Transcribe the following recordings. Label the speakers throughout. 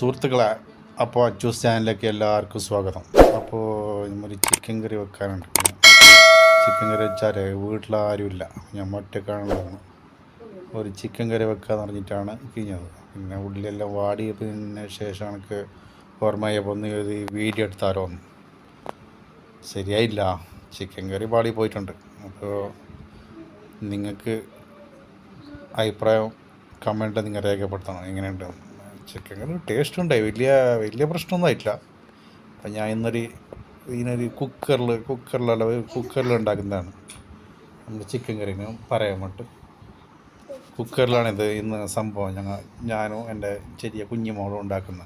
Speaker 1: സുഹൃത്തുക്കളെ അപ്പോൾ അച്ചൂസ് ചാനലിലേക്ക് എല്ലാവർക്കും സ്വാഗതം. അപ്പോൾ ഒരു ചിക്കൻ കറി വെക്കാനുണ്ട്. ചിക്കൻ കറി വെച്ചാൽ വീട്ടിലാരുമില്ല ഞാൻ ഒറ്റക്കാണുള്ളതാണ് ഒരു ചിക്കൻ കറി വെക്കാന്ന് പറഞ്ഞിട്ടാണ് കഴിഞ്ഞത് പിന്നെ ഉള്ളിലെല്ലാം വാടി പിന്നെ ശേഷം എനിക്ക് ഓർമ്മയപ്പോൾ ഒന്ന് ഒരു വീഡിയോ എടുത്താലോ ഒന്ന്. ശരിയായില്ല. ചിക്കൻ കറി പാടി പോയിട്ടുണ്ട്. അപ്പോൾ നിങ്ങൾക്ക് അഭിപ്രായം കമന്റ് നിങ്ങൾ രേഖപ്പെടുത്തണം. എങ്ങനെയുണ്ട്? ചിക്കൻ ടേസ്റ്റ് ഉണ്ടായി. വലിയ വലിയ പ്രശ്നമൊന്നും ആയിട്ടില്ല. അപ്പം ഞാൻ ഇന്നൊരു ഇതിനൊരു കുക്കറിൽ കുക്കറിലല്ല കുക്കറിൽ ഉണ്ടാക്കുന്നതാണ്. നമ്മുടെ ചിക്കൻ കറിന് പറയാൻ വേണ്ടി കുക്കറിലാണിത് ഇന്ന് സംഭവം. ഞങ്ങൾ ഞാനും എന്റെ ചെറിയ കുഞ്ഞുമോളും ഉണ്ടാക്കുന്ന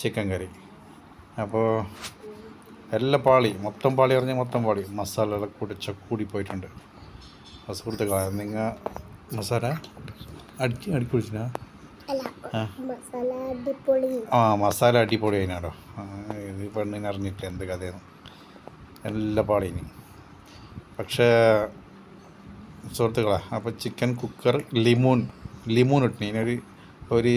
Speaker 1: ചിക്കൻ കറി അപ്പോൾ എല്ലാ പാളി മൊത്തം പാളി അറിഞ്ഞാൽ മൊത്തം പാളി. മസാലകളൊക്കെ കൂടി പോയിട്ടുണ്ട്. സുഹൃത്തുക്കളെ നിങ്ങൾ മസാല? അടിച്ച് അടിക്കുടിച്ചിനാ ആ.
Speaker 2: മസാല അടിപൊളി.
Speaker 1: അടിപൊളി അതിനാടോ ഇത് പെണ്ണിന് അറിഞ്ഞിട്ട് എന്ത് കഥയാണ് എല്ലാ പാളിനി. പക്ഷേ സുഹൃത്തുക്കളാ അപ്പോൾ ചിക്കൻ കുക്കർ ലിമൂൺ ലിമൂൺ ഇട്ടിന്. ഇതിനൊരു ഒരു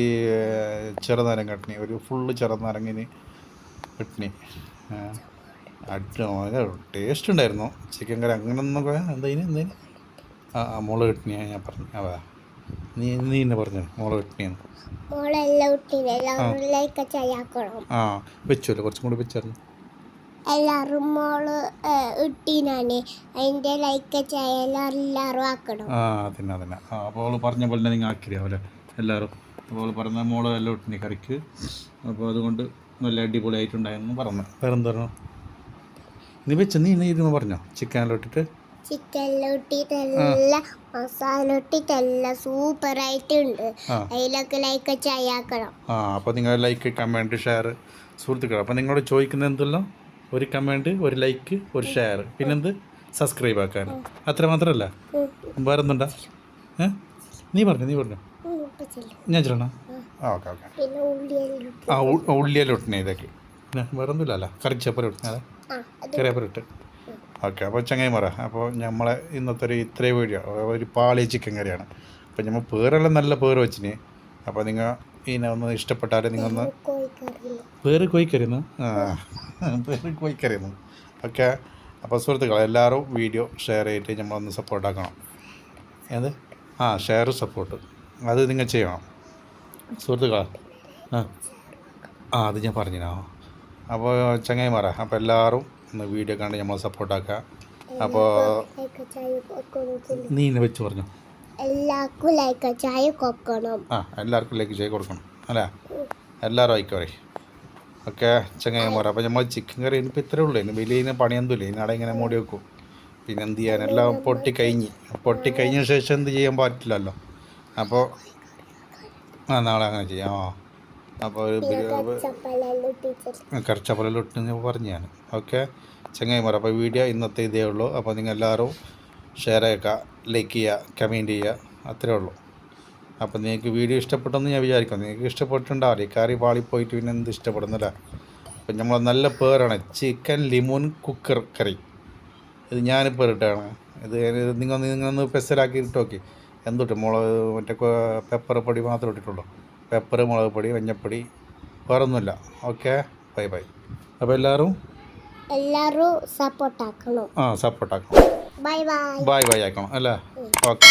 Speaker 1: ചെറുനാരങ്ങ ഇട്ടിനി. ഒരു ഫുള്ള് ചെറുനാരങ്ങിന് ഇട്ടിനി. അടി ടേസ്റ്റ് ഉണ്ടായിരുന്നു. ചിക്കൻ കറി അങ്ങനെ ഒന്നും എന്തതിന് ആ ആ, മുളക് ഇട്ടിന് ഞാൻ പറഞ്ഞു. അതാ നീ നീ എന്നെ പറഞ്ഞു?
Speaker 2: മോളെ വെട്ടിയാണ്
Speaker 1: ആ. വെച്ചല്ലോ കുറച്ചും കൂടി വെച്ചായിരുന്നു.
Speaker 2: എല്ലാവരും മോൾ ഇട്ടിനാണ് അതിന്റെ ലൈക്ക് ചെയ്യാൻ എല്ലാവരും ആക്കണം.
Speaker 1: ആ അതന്നെ അതന്നെ. ആ അപ്പോൾ അവൾ പറഞ്ഞ പോലെ നിങ്ങൾ ആക്കിയാവല്ലേ എല്ലാവരും. അപ്പോൾ പറഞ്ഞ മോൾ എല്ലാം ഇട്ടിനി കറിക്ക്. അപ്പോൾ അതുകൊണ്ട് നല്ല അടിപൊളിയായിട്ടുണ്ടായിരുന്നു പറഞ്ഞു. വേറെന്താ പറഞ്ഞു? നീ വെച്ച നീ എന്നെ ഇരുന്ന് പറഞ്ഞോ? ചിക്കനെല്ലാം ഇട്ടിട്ട്
Speaker 2: ചിക്കനെല്ലാം നല്ല മസാല ഇട്ടിട്ടെല്ലാം സൂപ്പർ ആയിട്ടുണ്ട് അതിലൊക്കെ ലൈക്ക് ചെയ്യാക്കണം.
Speaker 1: ആ അപ്പോൾ നിങ്ങൾ ലൈക്ക് കമന്റ് ഷെയർ സുഹൃത്തുക്കൾ അപ്പോൾ നിങ്ങളോട് ചോദിക്കുന്നത് എന്തല്ലോ ഒരു കമന്റ് ഒരു ലൈക്ക് ഒരു ഷെയർ പിന്നെന്ത്? സബ്സ്ക്രൈബ് ആക്കാൻ അത്ര മാത്രമല്ല വേറെ എന്തുണ്ടാ നീ പറഞ്ഞു നീ പറഞ്ഞു. ഞാൻ ചെല്ലണോ ആ ഓക്കെ ഓക്കെ. ആ ഉള്ളിയാലൊട്ടിനെ ഇതൊക്കെ വേറെ ഒന്നുമില്ലല്ലോ കറിച്ചപ്പരം ഇട്ടണേ അതെ
Speaker 2: ആ അത്
Speaker 1: കറിയപ്പരം ഇട്ട് ഓക്കെ അപ്പോൾ ചങ്ങായിമാറ അപ്പോൾ നമ്മളെ ഇന്നത്തെ ഒരു ഇത്രയും വീഡിയോ ഒരു പാളി ചിക്കൻ കറിയാണ്. അപ്പോൾ നമ്മൾ പേറെല്ലാം നല്ല പേര് വെച്ചിന്. അപ്പോൾ നിങ്ങൾ ഇതിനെ ഒന്ന് ഇഷ്ടപ്പെട്ടാൽ നിങ്ങൾ ഒന്ന് പേര് കോയിക്കറിയുന്നു ആ പേര് കോയിക്കറിയുന്നു ഓക്കെ അപ്പോൾ സുഹൃത്തുക്കളെ എല്ലാവരും വീഡിയോ ഷെയർ ചെയ്തിട്ട് നമ്മളൊന്ന് സപ്പോർട്ടാക്കണം ഏത് ആ ഷെയർ സപ്പോർട്ട് അത് നിങ്ങൾ ചെയ്യണം. സുഹൃത്തുക്കളെ ആ. ആ അത് ഞാൻ പറഞ്ഞിനോ. അപ്പോൾ ചങ്ങായിമാറ അപ്പോൾ എല്ലാവരും ഒന്ന് വീഡിയോ കണ്ട് നമ്മളെ സപ്പോർട്ടാക്കുക. അപ്പോൾ നീ വെച്ച് പറഞ്ഞു.
Speaker 2: എല്ലാവർക്കും ലൈക്ക് ചായ കൊടുക്കണം
Speaker 1: ആ എല്ലാവർക്കും ലൈക്ക് ചായ കൊടുക്കണം. അല്ലേ? എല്ലാവരും ആയിക്കോറേ ഓക്കെ ചങ്ങായിമാർ അപ്പോൾ നമ്മൾ ചിക്കൻ കറി ഇനിയിപ്പോൾ ഇത്രേ ഉള്ളൂ. ഇനി വലിയ പണിയൊന്നും പണിയൊന്നുമില്ല. ഇനി ഇങ്ങനെ മൂടി വെക്കും. പിന്നെ എന്ത് ചെയ്യാൻ? എല്ലാം പൊട്ടി കഴിഞ്ഞ്. പൊട്ടി കഴിഞ്ഞ ശേഷം എന്ത് ചെയ്യാൻ പറ്റില്ലല്ലോ. അപ്പോൾ ആ നാളെ അങ്ങനെ ചെയ്യാം. ആ. അപ്പോൾ പറഞ്ഞാണ് ഞാൻ പറഞ്ഞു ഞാൻ. ഓക്കെ? ചങ്ങായിമാർ അപ്പോൾ വീഡിയോ ഇന്നത്തെ ഇതേ ഉള്ളൂ. അപ്പോൾ നിങ്ങൾ എല്ലാവരും ഷെയർ ചെയ്യുക ലൈക്ക് ചെയ്യുക കമന്റ് ചെയ്യുക. അത്രേ ഉള്ളൂ. അപ്പോൾ നിങ്ങൾക്ക് വീഡിയോ ഇഷ്ടപ്പെട്ടെന്ന് ഞാൻ വിചാരിക്കും നിങ്ങൾക്ക് ഇഷ്ടപ്പെട്ടിട്ടുണ്ടാവില്ല? ഈ കറി പാളിപ്പോയിട്ട് പിന്നെ എന്ത് ഇഷ്ടപ്പെടുന്നില്ല? അപ്പം നമ്മൾ നല്ല പേരാണ് ചിക്കൻ ലിമോൺ കുക്കർ കറി. ഇത് ഞാനിപ്പോൾ ഇട്ടാണ് ഇത് നിങ്ങൾ നിങ്ങളൊന്ന് പെസലാക്കി ഇട്ടോക്കി എന്തിട്ട് മുളക് മറ്റേ പെപ്പർ പൊടി മാത്രം ഇട്ടിട്ടുള്ളൂ. പെപ്പർ മുളക് പൊടി മഞ്ഞപ്പൊടി വേറൊന്നുമില്ല. ഓക്കെ ബൈ ബൈ അപ്പോൾ എല്ലാവരും?
Speaker 2: എല്ലാവരും സപ്പോർട്ട് ആക്കണം.
Speaker 1: ആ സപ്പോർട്ടാക്കണം
Speaker 2: ബൈ ബൈ
Speaker 1: ബൈ ബൈ ആക്കണം അല്ലേ? ഓക്കെ